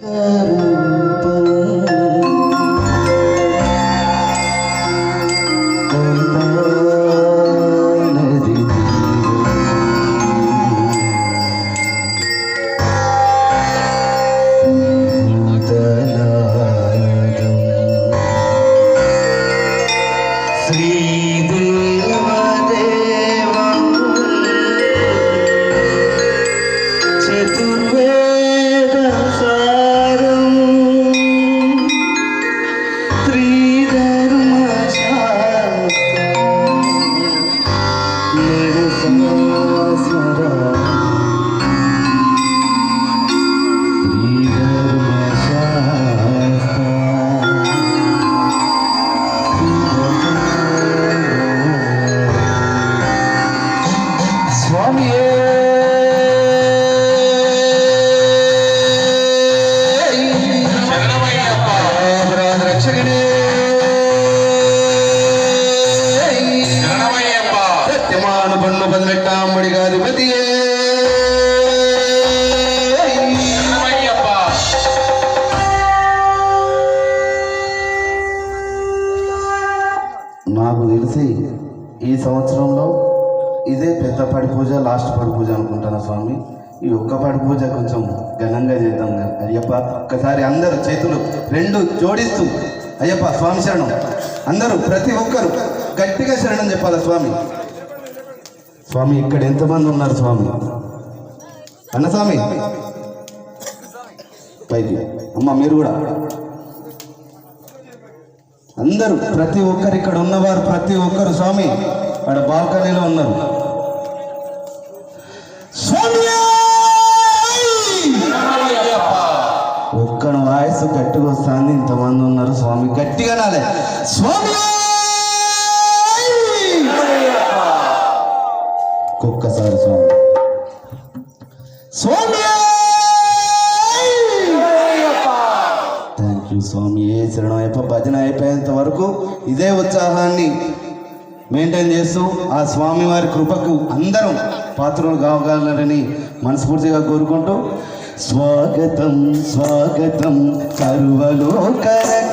Yeah. పెద్ద పడి పూజ last పడి పూజ అనుకుంటాను స్వామి? ఈ ఒక్క పడి పూజ కొంచెం ఘనంగా చేద్దాం అయ్యప్ప ఒక్కసారి అందరూ చేతులు రెండు జోడిస్తూ అయ్యప్ప స్వామి శరణం. అందరూ ప్రతి ఒక్కరు గట్టిగా శరణం చెప్పాలి స్వామి? స్వామి ఇక్కడ ఎంతమంది ఉన్నారు స్వామి? అన్న స్వామి? పైకి. అమ్మ మీరు కూడా. అందరూ ప్రతి ఒక్కరు ఇక్కడ ఉన్నవారు ప్రతి ఒక్కరు స్వామి. వాడు బాల్కనీలో ఉన్నారు. ఉన్నారు స్వామి. గట్టిగా నాలే స్వామి! ఒక్కసారి స్వామి. స్వామి! థ్యాంక్ యూ స్వామి. ఏ శరణం భజన అయిపోయేంత వరకు ఇదే ఉత్సాహాన్ని మెయింటైన్ చేస్తూ ఆ స్వామి వారి కృపకు అందరం పాత్రలు కావగలరని మనస్ఫూర్తిగా కోరుకుంటూ స్వాగతం స్వాగతం సర్వలోక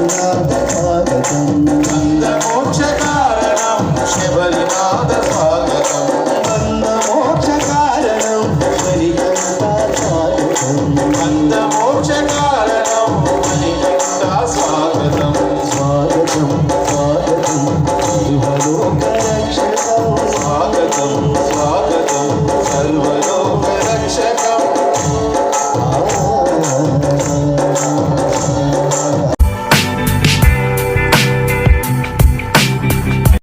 Allah